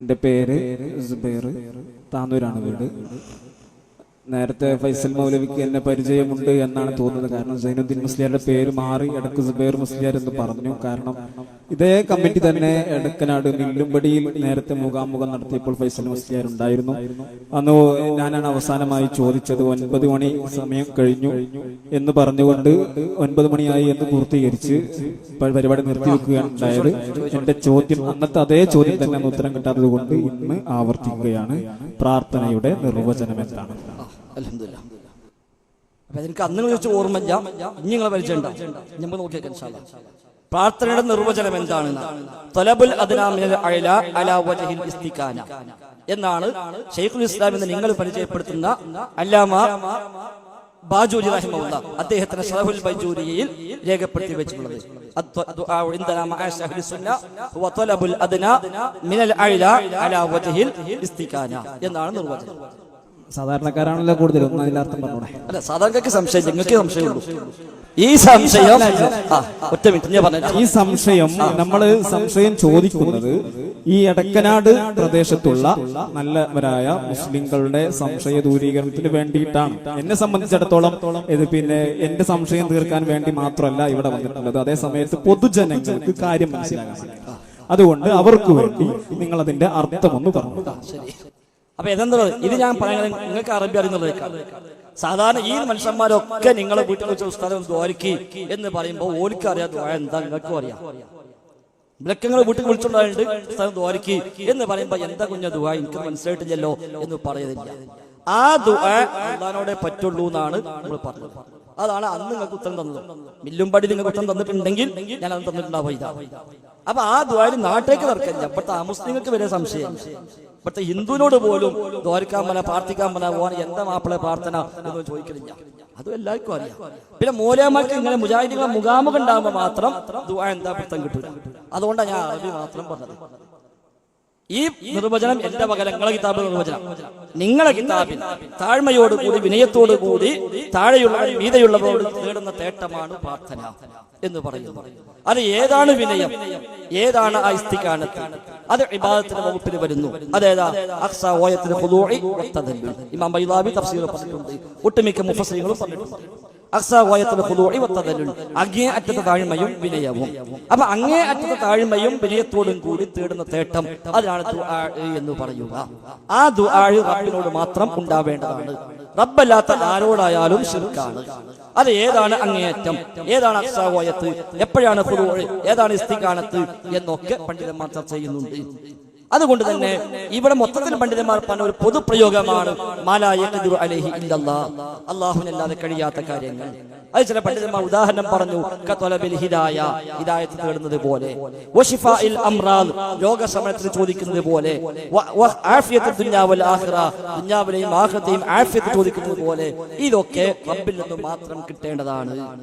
എന്റെ പേര് സുബൈർ. വീട്. നേരത്തെ ഫൈസൽ മൗലവിക്ക് എന്നെ പരിചയമുണ്ട് എന്നാണ് തോന്നുന്നത്. കാരണം സൈനുദ്ദീൻ മുസ്ലിയാരുടെ പേര് മാറി എടക്ക് സുബേർ മുസ്ലിയാർ എന്ന് പറഞ്ഞു. കാരണം ഇതേ കമ്മിറ്റി തന്നെ എടക്കനാട് മില്ലുംപടിയിൽ നേരത്തെ മുഖാമുഖം നടത്തിയപ്പോൾ ഫൈസൽ മുസ്ലിയാർ ഉണ്ടായിരുന്നു. അന്ന് ഞാനാണ് അവസാനമായി ചോദിച്ചത് ഒൻപത് മണി സമയം കഴിഞ്ഞു എന്ന് പറഞ്ഞുകൊണ്ട് ഒൻപത് മണിയായി എന്ന് പൂർത്തീകരിച്ച് പരിപാടി നിർത്തിവെക്കുകയാണ് ഉണ്ടായത്. എന്റെ ചോദ്യം അന്നത്തെ അതേ ചോദ്യം തന്നെ ഉത്തരം കിട്ടാത്തത് കൊണ്ട് ഇന്ന് ആവർത്തിക്കുകയാണ്. പ്രാർത്ഥനയുടെ നിർവചനം എന്താണ്? എനിക്ക് അന്ന് ചോദിച്ച ഓർമ്മയില്ല. ഇനി നിങ്ങളെ പരിചയം നമ്മൾ. പ്രാർത്ഥനയുടെ നിർവചനം എന്താണ്? തൊലബുൽ എന്നാണ് ഷെയ്ഖുൽ ഇസ്ലാം എന്ന് നിങ്ങൾ പരിചയപ്പെടുത്തുന്ന അല്ലാമ ബൈജൂരിയിൽ രേഖപ്പെടുത്തി വെച്ചിട്ടുള്ളത്. എന്നാണ് നിർവചനം. സാധാരണക്കാരാണല്ലോ കൂടുതൽ ഒന്ന് അർത്ഥം പറഞ്ഞോടെ അല്ല സാധാരണക്കാർക്ക് സംശയം നിങ്ങൾക്ക് സംശയമുള്ളൂ. ഈ സംശയം ആ ഒറ്റ മിനിറ്റ് ഞാൻ പറഞ്ഞു ഈ സംശയം നമ്മൾ സംശയം ചോദിക്കുന്നത് ഈ എടക്കനാട് പ്രദേശത്തുള്ള നല്ലവരായ മുസ്ലിങ്ങളുടെ സംശയ ദൂരീകരണത്തിന് വേണ്ടിയിട്ടാണ്. എന്നെ സംബന്ധിച്ചിടത്തോളം ഇത് പിന്നെ എന്റെ സംശയം തീർക്കാൻ വേണ്ടി മാത്രമല്ല ഇവിടെ വന്നിട്ടുള്ളത്. അതേ സമയത്ത് പൊതുജനങ്ങൾക്ക് കാര്യം മനസ്സിലാക്കാൻ വേണ്ടി. അതുകൊണ്ട് അവർക്ക് വേണ്ടി നിങ്ങൾ അതിന്റെ അർത്ഥം ഒന്ന് പറഞ്ഞു ശരി. അപ്പൊ ഇതെന്താ ഇത് ഞാൻ പറയുന്നത് നിങ്ങൾക്ക് അറബി അറിയുന്നതിലേക്കാണ് സാധാരണ ഈ മനുഷ്യന്മാരൊക്കെ നിങ്ങളെ വീട്ടിൽ വെച്ച ഉസ്താദം ദ്വാരിക്ക് എന്ന് പറയുമ്പോൾ ഓലിക്ക് അറിയാം ദ്വാര എന്താ നിങ്ങൾക്കും അറിയാം. വിളക്കങ്ങൾ വീട്ടിൽ വിളിച്ചുണ്ടായിട്ട് ഉസ്താദം ദ്വാരിക്ക് എന്ന് പറയുമ്പോൾ എന്താ കുഞ്ഞ ദുആ എനിക്ക് മനസ്സിലായിട്ടില്ലല്ലോ എന്ന് പറയുന്നില്ല. ആ അള്ളഹാനോടെ പറ്റുള്ളൂ എന്നാണ് നമ്മൾ പറഞ്ഞത്. അതാണ് അന്ന് നിങ്ങൾക്ക് ഉത്തരം തന്നത്. മില്ലുംപടി നിങ്ങൾക്ക് ഉത്തരം തന്നിട്ടുണ്ടെങ്കിൽ ഞാൻ അത് തന്നിട്ടുണ്ടാവും ഇതാ. അപ്പൊ ആ ദ്വാരി നാട്ടേക്ക് നടക്കില്ല ഇപ്പോഴത്തെ ആ മുസ്ലിങ്ങൾക്ക് വരെ സംശയം. ഇപ്പത്തെ ഹിന്ദുവിനോട് പോലും ദ്വാരിക്കാൻ പല പ്രാർത്ഥിക്കാൻ പല ഓൻ എന്താ മാപ്പിളെ പ്രാർത്ഥന എന്ന് ചോദിക്കലില്ല. അതും എല്ലാവർക്കും അറിയാം. പിന്നെ മൂലമാർക്ക് ഇങ്ങനെ മുജാഹിദികളെ മുഖാമുഖം ഉണ്ടാകുമ്പോൾ മാത്രം ദുആ എന്താ പിടുത്തം കിട്ടൂല. അതുകൊണ്ടാണ് ഞാൻ അറബി മാത്രം പറഞ്ഞത്. ഈ നിർവചനം എന്റെ മകൻ നിങ്ങളെ കിതാബ് നിർവചനം. നിങ്ങളെ കിതാബിൽ താഴ്മയോട് കൂടി വിനയത്തോടു കൂടി താഴെയുള്ള മീതയുള്ളവരോട് നേടുന്ന തേട്ടമാണ് പ്രാർത്ഥന എന്ന് പറയുന്നു. അത് ഏതാണ് വിനയം? ഏതാണ് ആ അത് ഇബാദത്തിന്റെ വകുപ്പിൽ വരുന്നു. അതേതാ. ഇമാം ബൈദാബി തഫ്സീർ പറഞ്ഞിട്ടുണ്ട്. ഒട്ടുമിക്ക മുഫസ്ലിങ്ങളും പറഞ്ഞിട്ടുണ്ട്. അങ്ങേ അറ്റത്തെ താഴ്മയും വിനയവും. അപ്പൊ അങ്ങേ അറ്റത്തെ താഴ്മയും വിനയത്തോടും കൂടി തേടുന്ന തേട്ടം ദുആ എന്ന് പറയുക. ആ ദുആ റബ്ബിനോട് മാത്രം ഉണ്ടാവേണ്ടതാണ്. റബ്ബല്ലാത്ത ആരോടായാലും ശിർക്കാണ്. അത് ഏതാണ് അങ്ങേയറ്റം? ഏതാണ് അക്സാവോയത്ത് എപ്പോഴാണ് ഏതാണ് ഇസ്തികാനത്ത് എന്നൊക്കെ പണ്ഡിതന്മാർ ചർച്ച ചെയ്യുന്നുണ്ട്. അതുകൊണ്ട് തന്നെ ഇവിടെ മൊത്തത്തിൽ പണ്ഡിതന്മാർ പറഞ്ഞ ഒരു പൊതുപ്രയോഗമാണ് അലഹി ഇല്ലല്ലാ. അള്ളാഹുവിനല്ലാതെ കഴിയാത്ത കാര്യങ്ങൾ. അത് ചില പണ്ഡിതന്മാർ ഉദാഹരണം പറഞ്ഞു ഹിദായ ഹിദായത്ത് തേടുന്നത് പോലെ. രോഗശമനത്തിന് ചോദിക്കുന്നത് പോലെ. വ- വ- ആഫിയത്ത് ചോദിക്കുന്നത് പോലെ. ഇതൊക്കെ റബ്ബിൽ നിന്ന് മാത്രം കിട്ടേണ്ടതാണ്.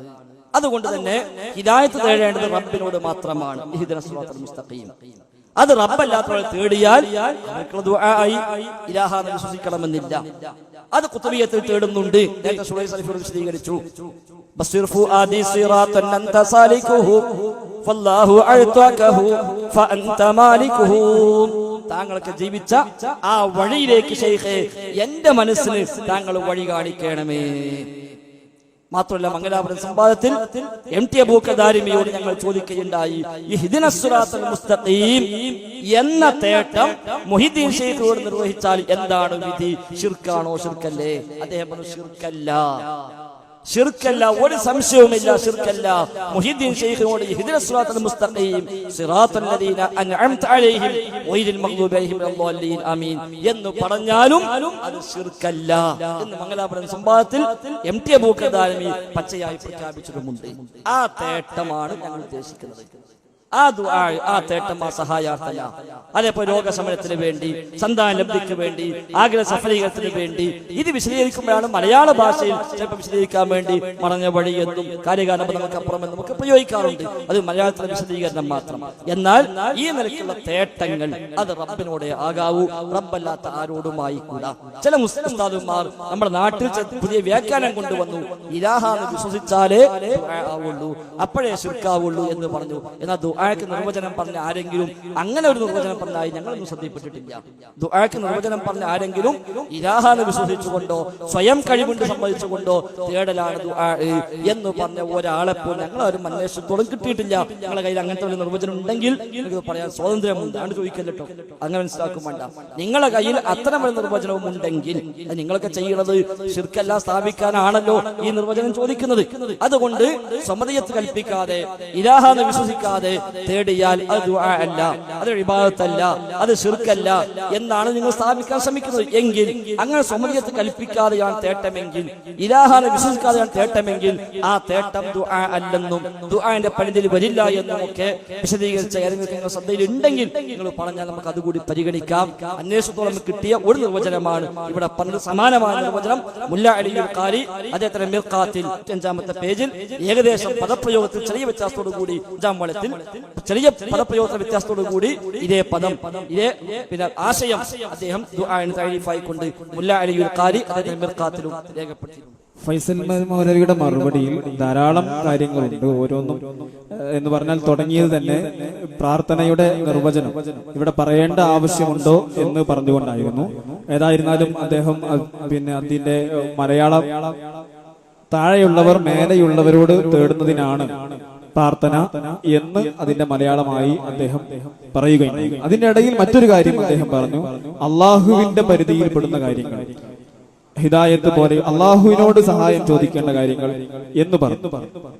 അതുകൊണ്ട് തന്നെ ഹിദായത്ത് തേടേണ്ടത് റബ്ബിനോട് മാത്രമാണ്. മുസ്തഖീം. അത് റബ്ബല്ലാത്തവരെ തേടിയാൽ വിശ്വസിക്കണമെന്നില്ല അത് കുത്തബിയത്തിൽ തേടുന്നുണ്ട്. വിശദീകരിച്ചു. താങ്കൾക്ക് ജീവിച്ച ആ വഴിയിലേക്ക് എന്റെ മനസ്സിന് താങ്കൾ വഴി കാണിക്കണമേ. മാത്രമല്ല മംഗലാപുരം സംവാദത്തിൽ എം ടി അബൂക്കദാരിമിയോട് ഞങ്ങൾ ചോദിക്കുകയുണ്ടായി. മുസ്തഖീം എന്ന തേട്ടം മുഹിദ്ദീൻ ഷെയ്ഖിനോട് നിർവഹിച്ചാൽ എന്താണ് വിധി? ഷിർക്കാണോ ഷിർക്കല്ലേ അദ്ദേഹം ഷിർക്കല്ല ഷിർക്കല്ല ഒരു സംശയവുമില്ല ഷിർക്കല്ല മുഹിദ്ദീൻ ഷെയ്ഖിനോട് ഹിദിനസ്സുറാത്തുൽ മുസ്തഖീം സിറാത്തൽ ലദീന അൻഅംത അലൈഹിം വൈരിൽ മഗ്ദൂബി അലൈഹിം വല്ലല്ലാഹീൻ ആമീൻ എന്ന് പറഞ്ഞാലും അത് ഷിർക്കല്ല എന്ന് മംഗലാപുരം സംവാദത്തിൽ എം ടി അബൂക്കദാലമി പച്ചയായി പ്രഖ്യാപിച്ചിട്ടുമുണ്ട്. ആ തേട്ടമാണ് ഞങ്ങൾ ഉദ്ദേശിക്കുന്നത്. ആ ദുആ ആ തേട്ടം ആ സഹായാർത്ഥന. അതേപോലെ രോഗശമനത്തിന് വേണ്ടി സന്താന ലബ്ധിക്ക് വേണ്ടി ആഗ്രഹ സഫലീകരണത്തിന് വേണ്ടി ഇത് വിശദീകരിക്കുമ്പോഴാണ് മലയാള ഭാഷയിൽ ചിലപ്പോൾ വിശദീകരിക്കാൻ വേണ്ടി മറഞ്ഞ വഴി എന്നും കാര്യകാലം നമുക്ക് അപ്പുറം എന്നും ഒക്കെ പ്രയോഗിക്കാറുണ്ട് അത് മലയാളത്തിലെ വിശദീകരണം മാത്രം. എന്നാൽ ഈ നിലയ്ക്കുള്ള തേട്ടങ്ങൾ അത് റബ്ബിനോടെ ആകാവൂ. റബ്ബല്ലാത്ത ആരോടുമായി കൂടാ. ചില മുസ്ലിം ഉസ്താദുമാർ നമ്മുടെ നാട്ടിൽ പുതിയ വ്യാഖ്യാനം കൊണ്ടുവന്നു. ഇലാഹാന്ന് വിശ്വസിച്ചാലേ ആവുള്ളൂ. അപ്പോഴേ ശുക്കാവുള്ളൂ എന്ന് പറഞ്ഞു എന്നാൽ ദുആക്ക് നിർവചനം പറഞ്ഞ ആരെങ്കിലും അങ്ങനെ ഒരു നിർവചനം പറഞ്ഞായി ഞങ്ങളൊന്നും ശ്രദ്ധയിൽപ്പെട്ടിട്ടില്ല. ദുആക്ക് നിർവചനം പറഞ്ഞ ആരെങ്കിലും ഇലാഹാന്ന് വിശ്വസിച്ചുകൊണ്ടോ സ്വയം കഴിവുണ്ട് സമ്മതിച്ചുകൊണ്ടോ തേടലാണ് ദുആ എന്ന് പറഞ്ഞ ഒരാളെ പോലും ഞങ്ങൾ ആരും അന്വേഷണത്തോളം കിട്ടിയിട്ടില്ല. ഞങ്ങളുടെ കയ്യിൽ അങ്ങനത്തെ ഒരു നിർവചനം ഉണ്ടെങ്കിൽ നിങ്ങൾക്ക് പറയാൻ സ്വാതന്ത്ര്യമുണ്ട്. ആണ് ചോദിക്കല്ലോ അങ്ങനെ മനസ്സിലാക്കും വേണ്ട. നിങ്ങളുടെ കയ്യിൽ അത്തരം ഒരു നിർവചനവും ഉണ്ടെങ്കിൽ നിങ്ങളൊക്കെ ചെയ്യുന്നത് ശിർക്കല്ല സ്ഥാപിക്കാനാണല്ലോ ഈ നിർവചനം ചോദിക്കുന്നത്. അതുകൊണ്ട് സമതയത്ത് കൽപ്പിക്കാതെ ഇലാഹാന്ന് വിശ്വസിക്കാതെ തേടിയാൽ അത് അല്ല അത് വിഭാഗത്തല്ല അത് ശിർക്കല്ല എന്നാണ് നിങ്ങൾ സ്ഥാപിക്കാൻ ശ്രമിക്കുന്നത്. എങ്കിൽ അങ്ങനെ സമൂഹത്തെ കൽപ്പിക്കാതെയാണ് തേട്ടമെങ്കിൽ ഇലാഹാനെ വിശ്വസിക്കാതെയാണ് തേട്ടമെങ്കിൽ ആ തേട്ടം ദുആ അല്ലെന്നും ദുആന്റെ പരിധിയിൽ വരില്ല എന്നും ഒക്കെ വിശദീകരിച്ച ഏതെങ്കിലും ശ്രദ്ധയിൽ ഉണ്ടെങ്കിൽ നിങ്ങൾ പറഞ്ഞാൽ നമുക്ക് അതുകൂടി പരിഗണിക്കാം. അന്വേഷണത്തോളം കിട്ടിയ ഒരു നിർവചനമാണ്. ഇവിടെ പറഞ്ഞത് സമാനമായ നിർവചനം. മുല്ല അലിയുൽ ഖാരി അദ്ദേഹത്തിന്റെ അഞ്ചാമത്തെ പേജിൽ ഏകദേശം പദപ്രയോഗത്തിൽ ചെറിയ വ്യത്യാസത്തോടു കൂടി അഞ്ചാം വളത്തിൽ ചെറിയ പദപ്രയോഗ വ്യത്യാസത്തോടു കൂടി ഇതേ പദം ഇതേ പിന്നെ ആശയം അദ്ദേഹം കൊണ്ട് മുല്ല അലിയുൽ ഖാരി അദ്ദേഹം രേഖപ്പെടുത്തിയിരുന്നു ഫൈസൽ മൗലവിയുടെ മറുപടിയിൽ ധാരാളം കാര്യങ്ങളുണ്ട് ഓരോന്നും. എന്ന് പറഞ്ഞാൽ തുടങ്ങിയത് തന്നെ പ്രാർത്ഥനയുടെ നിർവചനം. ഇവിടെ പറയേണ്ട ആവശ്യമുണ്ടോ എന്ന് പറഞ്ഞുകൊണ്ടായിരുന്നു. ഏതായിരുന്നാലും അദ്ദേഹം പിന്നെ അതിന്റെ മലയാളം താഴെയുള്ളവർ മേലെയുള്ളവരോട് തേടുന്നതിനാണ്. പ്രാർത്ഥന എന്ന് അതിന്റെ മലയാളമായി അദ്ദേഹം പറയുകയും അതിന്റെ ഇടയിൽ മറ്റൊരു കാര്യം അദ്ദേഹം പറഞ്ഞു. അള്ളാഹുവിന്റെ പരിധിയിൽപ്പെടുന്ന കാര്യങ്ങൾ. ഹിദായത്ത് പോലെ അള്ളാഹുവിനോട് സഹായം ചോദിക്കേണ്ട കാര്യങ്ങൾ എന്ന് പറഞ്ഞു.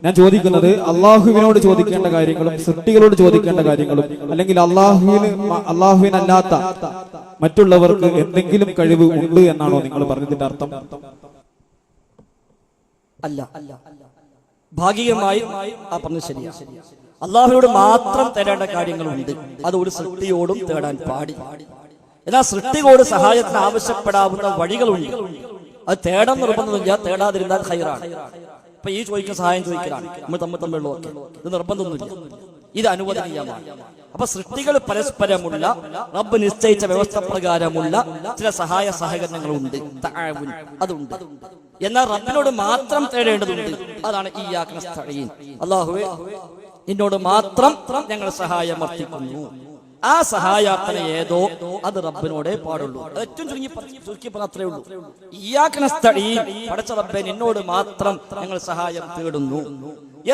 ഞാൻ ചോദിക്കുന്നത് അള്ളാഹുവിനോട് ചോദിക്കേണ്ട കാര്യങ്ങളും സൃഷ്ടികളോട് ചോദിക്കേണ്ട കാര്യങ്ങളും അല്ലെങ്കിൽ അള്ളാഹുവിന് അള്ളാഹുവിനല്ലാത്ത മറ്റുള്ളവർക്ക് എന്തെങ്കിലും കഴിവ് ഉണ്ട് എന്നാണോ നിങ്ങൾ പറഞ്ഞതിന്റെ അർത്ഥം? അല്ല അല്ല അല്ല. ഭാഗികമായി ആ പറഞ്ഞ ശരിയാണ് അള്ളാഹുവിനോട് മാത്രം തേടേണ്ട കാര്യങ്ങളുണ്ട്. അത് ഒരു സൃഷ്ടിയോടും തേടാൻ പാടി. എന്നാൽ സൃഷ്ടിയോട് സഹായത്തിന് ആവശ്യപ്പെടാവുന്ന വഴികളുണ്ട്. അത് തേടാൻ നിർബന്ധമില്ല. തേടാതിരുന്നാൽ ഹൈറാണ് ഇപ്പൊ ഈ ചോദിക്കുന്ന സഹായം ചോദിക്കലാണ്. നമ്മൾ തമ്മിൽ തമ്മിലുള്ള ഇത് നിർബന്ധമൊന്നുമില്ല. ഇത് അനുവദനീയമാണ്. അപ്പൊ സൃഷ്ടികൾ പരസ്പരമുള്ള റബ്ബ് നിശ്ചയിച്ച വ്യവസ്ഥ പ്രകാരമുള്ള ചില സഹായ സഹകരണങ്ങളുണ്ട്. അതുണ്ട്. എന്നാൽ റബ്ബിനോട് മാത്രം തേടേണ്ടതുണ്ട്. അതാണ് ഈ യാജ്ഞ അള്ളാഹുവെ നിന്നോട് മാത്രം ഞങ്ങൾ സഹായം അർത്ഥിക്കുന്നു ആ സഹായാർത്ഥന ഏതോ അത് റബ്ബിനോടെ പാടുള്ളൂ. ഏറ്റവും ചുരുങ്ങി ചുരുക്കി അത്രേ ഉള്ളൂ. ഇയാക്കനസ്ഥഴീൻ പടച്ച റബ്ബെ നിന്നോട് മാത്രം ഞങ്ങൾ സഹായം തേടുന്നു.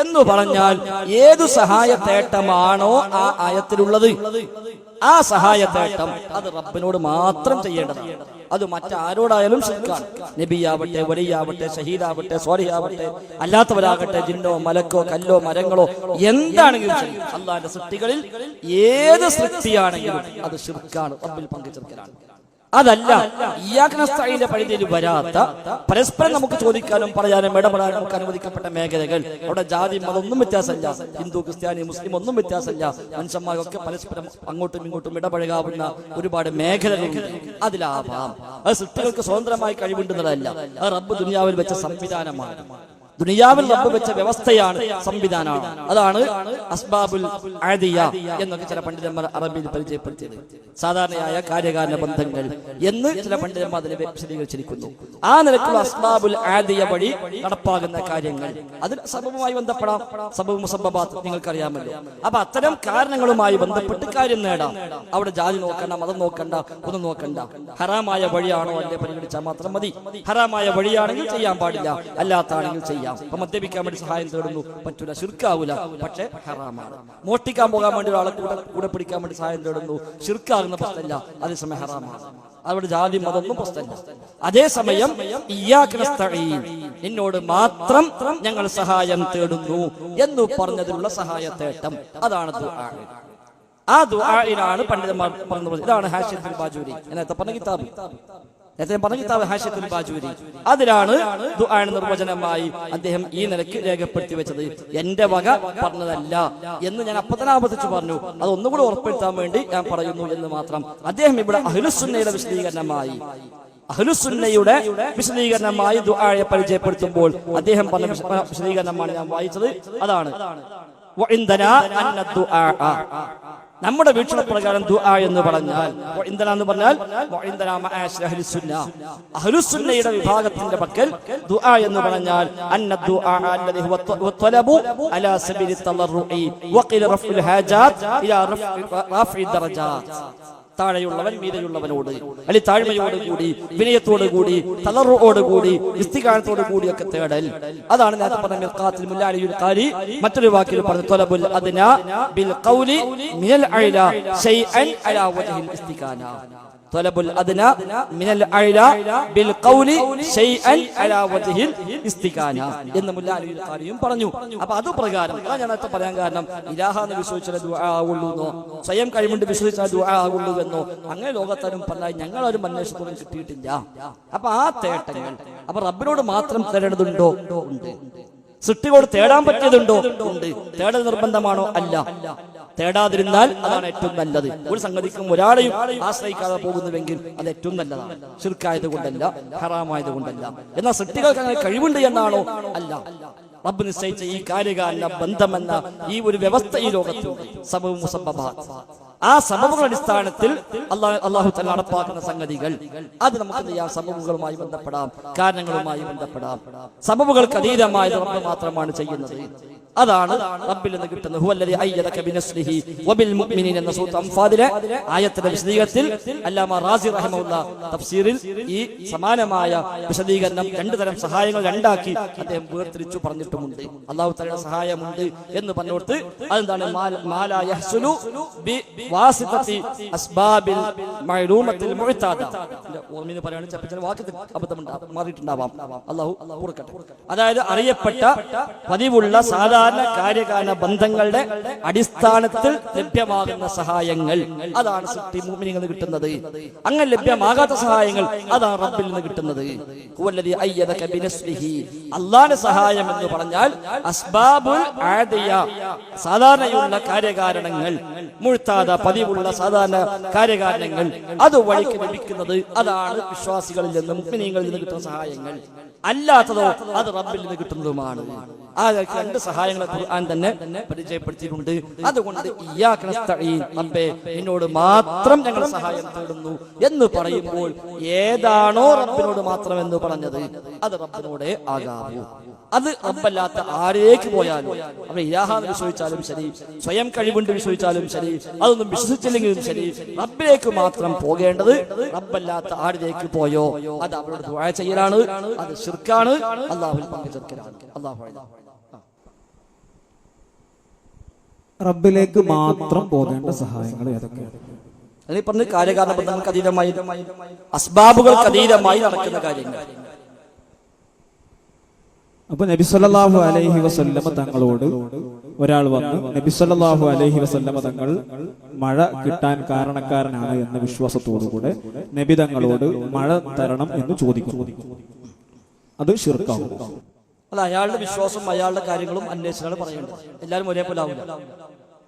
എന്ന് പറഞ്ഞാൽ ഏതു സഹായ തേട്ടമാണോ ആ ആയത്തിലുള്ളത്. ആ സഹായ തേട്ടം അത് റബ്ബിനോട് മാത്രം ചെയ്യേണ്ടതാണ്. അത് മറ്റാരോടായാലും ശിർക്കാണ് നബിയാവട്ടെ വലിയാവട്ടെ ഷഹീദാവട്ടെ സോറിയാവട്ടെ അല്ലാത്തവരാകട്ടെ ജിന്നോ മലക്കോ കല്ലോ മരങ്ങളോ എന്താണെങ്കിലും അള്ളാന്റെ സൃഷ്ടികളിൽ ഏത് സൃഷ്ടിയാണെങ്കിലും അത് ശിർക്കാണ് റബ്ബിൽ പങ്കുചേർക്കലാണ്. അതല്ല ഇയാഗ്നസ്തായിന്റെ പരിധിയിൽ വരാത്ത പരസ്പരം നമുക്ക് ചോദിക്കാനും പറയാനും ഇടപെടാനും നമുക്ക് അനുവദിക്കപ്പെട്ട മേഖലകൾ. അവിടെ ജാതി മതമൊന്നും വ്യത്യാസമില്ല. ഹിന്ദു ക്രിസ്ത്യാനി മുസ്ലിം ഒന്നും വ്യത്യാസമില്ല. മനുഷ്യന്മാരൊക്കെ പരസ്പരം അങ്ങോട്ടും ഇങ്ങോട്ടും ഇടപഴകാവുന്ന ഒരുപാട് മേഖലകളുണ്ട്. അതിലാവാം. അത് സൃഷ്ടികൾക്ക് സ്വതന്ത്രമായി കഴിവുണ്ടെന്നതല്ല. അത് റബ്ബ് ദുനിയാവിൽ വെച്ച സംവിധാനമാണ്. ദുനിയാവിൽ റബ്ബ് വെച്ച വ്യവസ്ഥയാണ് സംവിധാനമാണ് അതാണ് അസ്ബാബുൽ ആദിയ എന്നൊക്കെ ചില പണ്ഡിതന്മാർ അറബിയിൽ പരിചയപ്പെടുത്തിയത്. സാധാരണയായ കാര്യകാരണ ബന്ധങ്ങൾ എന്ന് ചില പണ്ഡിതന്മാർ അതിനെ വിശദീകരിച്ചിരിക്കുന്നു. ആ നിലക്കുള്ള അസ്ബാബുൽ ആദിയ വഴി നടപ്പാകുന്ന കാര്യങ്ങൾ. അതിന് സബബുമായി ബന്ധപ്പെടാം. സബബ് മുസബബാത്ത് നിങ്ങൾക്കറിയാമല്ലോ. അപ്പൊ അത്തരം കാരണങ്ങളുമായി ബന്ധപ്പെട്ട് കാര്യം നേടാം. അവിടെ ജാതി നോക്കണ്ട മതം നോക്കണ്ട ഒന്നും നോക്കണ്ട. ഹറാമായ വഴിയാണോ അല്ലെ പരിഗണിച്ചാൽ മാത്രം മതി. ഹറാമായ വഴിയാണെങ്കിൽ ചെയ്യാൻ പാടില്ല. അല്ലാത്താണെങ്കിൽ ചെയ്യാം. ഇപ്പൊ മദ്യപിക്കാൻ വേണ്ടി സഹായം തേടുന്നു. പറ്റൂല ശിർക്കാവൂല. പക്ഷേ ഹറാമാണ്. മോഷ്ടിക്കാൻ പോകാൻ വേണ്ടി ഒരാളെ കൂടെ കൂടെ പിടിക്കാൻ വേണ്ടി സഹായം തേടുന്നു. ശിർക്കാകുന്ന പ്രശ്നമില്ല. അതേസമയം ഹറാമാണ്. അവിടെ ജാതി മതൊന്നും പ്രശ്നമില്ല. അതേസമയം എന്നോട് മാത്രം ഞങ്ങൾ സഹായം തേടുന്നു എന്ന് പറഞ്ഞതിലുള്ള സഹായ തേട്ടം. അതാണ് ആ ദുആയിലാണ് പണ്ഡിതന്മാർ പറഞ്ഞത്. ഇതാണ് ഹാഷിദ് ബാജൂരി. നേരത്തെ പറഞ്ഞ കിതാബ്? നേരത്തെ പറഞ്ഞ കിതാബ് ഹാഷിത്തുൽ ബാജൂരി. അതിലാണ് ദുആൻ നിർവചനമായി അദ്ദേഹം ഈ നിലയ്ക്ക് രേഖപ്പെടുത്തി വെച്ചത്. എന്റെ വക പറഞ്ഞതല്ല എന്ന് ഞാൻ അപ്പൊ തന്നെ ആവർത്തിച്ചു പറഞ്ഞു. അത് ഒന്നുകൂടെ ഉറപ്പെടുത്താൻ വേണ്ടി ഞാൻ പറയുന്നു എന്ന് മാത്രം. അദ്ദേഹം ഇവിടെ അഹ്ലുസുന്നയുടെ വിശദീകരണമായി. അഹ്ലുസുന്നയുടെ വിശദീകരണമായി ദുആയെ പരിചയപ്പെടുത്തുമ്പോൾ അദ്ദേഹം പറഞ്ഞ വിശദീകരണമാണ് ഞാൻ വായിച്ചത്. അതാണ്. നമ്മുടെ വീക്ഷണപ്രകാരം ദുആ എന്ന് പറഞ്ഞാൽ എന്ന് പറഞ്ഞാൽ വഇന്ദനാ മആശിര അഹ്ലുസുന്ന. അഹ്ലുസുന്നയുടെ വിഭാഗത്തിന്റെ പക്കൽ ദുആ എന്ന് പറഞ്ഞാൽ അന്ന ദുആ അല്ലദി ഹുവ ത്വ- ഹുവ ത്വലബു അലാ സബീലി തളർറുഇ വഖില റഫ്ഉൽ ഹാജാത്ത് ഇലാ റഫ്ഇ ദറജാത്ത് താഴെയുള്ളവൻ മീതയുള്ളവനോട് അല്ലെ താഴ്മയോട് കൂടി വിനയത്തോട് കൂടി തളറോട് കൂടി ഇസ്തികാലത്തോട് കൂടി ഒക്കെ തേടൽ. അതാണ് നേരത്തെ പറഞ്ഞ മറ്റൊരു വാക്കിൽ പറഞ്ഞു തൊലബുൽ അദ്ന ബിൽ ഖൗലി മിനൽ അഅല ഷൈഅൻ അലാ വജ്ഹിൽ ഇസ്തികാന തൊലബുൽ അദ്ന മിനൽ അഅല ബിൽ ഖൗലി ശൈഅൻ അലാ വജ്ഹിൽ ഇസ്തികാന എന്ന് മുല്ലാലിയുൽ ഖാരിയും പറഞ്ഞു. അപ്പോൾ അത് പ്രകാരം ഞാൻ നേരത്തെ പറയാൻ കാരണം ഇലാഹ എന്ന് വിശ്വസിച്ചാൽ ദുആ ആവുള്ളൂ എന്നോ സ്വയം കഴിവുണ്ട് വിശ്വസിച്ചാൽ ദുആ ആവുള്ളൂ എന്നോ അങ്ങനെ ലോകത്താരും കിട്ടിയിട്ടില്ല. അപ്പൊ ആ തേട്ടങ്ങൾ അപ്പൊ റബ്ബിനോട് മാത്രം തേടേണ്ടതുണ്ടോ? ഉണ്ട്. സൃഷ്ടിയോട് തേടാൻ പറ്റിയതുണ്ടോ? ഉണ്ട്. തേടൽ നിർബന്ധമാണോ? അല്ല. തേടാതിരുന്നാൽ അതാണ് ഏറ്റവും നല്ലത്. ഒരു സംഗതിക്കും ഒരാളെയും ആശ്രയിക്കാതെ പോകുന്നുവെങ്കിൽ അത് ഏറ്റവും നല്ലതാണ്. ശിർക്കായത് കൊണ്ടല്ല ഹറാമായത് കൊണ്ടല്ല. എന്നാൽ സൃഷ്ടികൾക്ക് അങ്ങനെ കഴിവുണ്ട് എന്നാണോ? അല്ല. റബ്ബ് നിശ്ചയിച്ച ഈ കാര്യകാല ബന്ധമെന്ന ഈ ഒരു വ്യവസ്ഥ ഈ ലോകത്ത് സബബ് ആ സബബുകളുടെ അടിസ്ഥാനത്തിൽ അള്ളാഹു അള്ളാഹു തല നടപ്പാക്കുന്ന സംഗതികൾ. അത് നമുക്ക് ചെയ്യാം? സബബുകളുമായി ബന്ധപ്പെടാം. കാരണങ്ങളുമായി ബന്ധപ്പെടാം. സബബുകൾക്ക് അതീതമായത് റബ്ബ് മാത്രമാണ് ചെയ്യുന്നത്. അതാണ് റബ്ബിൽ നിന്ന് കിട്ടുന്നത്. ഹുവല്ലദി അയ്യദക ബിനസ്ലിഹി വബിൽ മുഅ്മിനീന എന്ന സൂറത്ത് അംഫാലിലെ ആയത്തിന്റെ വിശദീകരണത്തിൽ അല്ലാമ റാസി റഹിമഹുല്ല തഫ്സീറിൽ ഈ സമാനമായ വിശദീകരണം രണ്ടു തരം സഹായങ്ങൾ രണ്ടാക്കി അദ്ദേഹം വേർതിരിച്ചു പറഞ്ഞിട്ടുമുണ്ട്. അള്ളാഹു തലയുടെ സഹായമുണ്ട് എന്ന് പറഞ്ഞോട്ട് അതെന്താണ്? മാല- യഹ്സുലു ബി വാസിതത്തി അസ്ബാബിൽ മഅലൂമത്തിൽ മുഅ്താദ. പറയുകയാണെങ്കിൽ ചിലപ്പോൾ ചില വാക്കത്തിൽ അബദ്ധമുണ്ടാവും മാറിയിട്ടുണ്ടാവാം. അള്ളാഹു കൊടുക്കട്ടെ അതായത് അറിയപ്പെട്ട പതിവുള്ള സാധാരണ കാര്യകാല ബന്ധങ്ങളുടെ അടിസ്ഥാനത്തിൽ ലഭ്യമാകുന്ന സഹായങ്ങൾ. അതാണ് മുഅ്മിനീങ്ങളിൽ നിന്ന് കിട്ടുന്നത്. അങ്ങനെ ലഭ്യമാകാത്ത സഹായങ്ങൾ അതാണ് റബ്ബിൽ നിന്ന് കിട്ടുന്നത്. അള്ളാന്റെ സഹായം എന്ന് പറഞ്ഞാൽ അസ്ബാബുൽ സാധാരണയുള്ള കാര്യകാരണങ്ങൾ മുഴുത്താത പതിവുള്ള സാധാരണ കാര്യകാരണങ്ങൾ. അത് വഴിക്ക് ലഭിക്കുന്നത് അതാണ് വിശ്വാസികളിൽ നിന്ന് മുഗ്മിനീങ്ങളിൽ നിന്ന് കിട്ടുന്ന സഹായങ്ങൾ. അല്ലാത്തതോ അത് റബ്ബിൽ നിന്ന് കിട്ടുന്നതുമാണ്. ആ രണ്ട് സഹായങ്ങളെ ഖുർആൻ തന്നെ പരിചയപ്പെടുത്തിയിട്ടുണ്ട്. അതുകൊണ്ട് എന്നോട് മാത്രം ഞങ്ങൾ സഹായം തേടുന്നു എന്ന് പറയുമ്പോൾ ഏതാണോ റബ്ബിനോട് മാത്രം എന്ന് പറഞ്ഞത്. അത് റബ്ബിനോടെ ആകാവൂ. അത് റബ്ബല്ലാത്ത ആരേക്ക് പോയാലും അവൻ ഇരാഹാന്ന് വിശ്വസിച്ചാലും ശരി സ്വയം കഴിവുണ്ട് വിശ്വസിച്ചാലും ശരി അതൊന്നും വിശ്വസിച്ചില്ലെങ്കിലും ശരി റബ്ബിലേക്ക് മാത്രം പോകേണ്ടത് റബ്ബല്ലാത്ത ആരിലേക്ക് പോയോ? അത് അവരുടെ ദുആ ചെയ്യലാണ് അത് ശിർക്കാണ് അള്ളാഹുവിൽ പങ്കുചേർക്കലാണ്. അള്ളാഹു റബ്ബിലേക്ക് മാത്രം പോകേണ്ട സഹായങ്ങൾ ഏതൊക്കെയാണ്? അതിൽ പറഞ്ഞ കാര്യകാരണ ബന്ധങ്ങൾക്ക് അതീതമായി അസ്ബാബുകൾക്ക് അതീതമായി നടക്കുന്ന കാര്യങ്ങൾ. അപ്പൊ നബി സല്ലല്ലാഹു അലൈഹി വസല്ലമ തങ്ങളോട് ഒരാൾ വന്ന് നബി സല്ലല്ലാഹു അലൈഹി വസല്ലമ തങ്ങൾ മഴ കിട്ടാൻ കാരണക്കാരനാണ് എന്ന വിശ്വാസത്തോടുകൂടെ നബി തങ്ങളോട് മഴ തരണം എന്ന് ചോദിക്കുന്നു. അത് ഷിർക്കാവും അല്ല അയാളുടെ വിശ്വാസം അയാളുടെ കാര്യങ്ങളും അന്വേഷിച്ചാണ് പറയേണ്ടത് എല്ലാവരും ഒരേപോലെ ആവില്ല.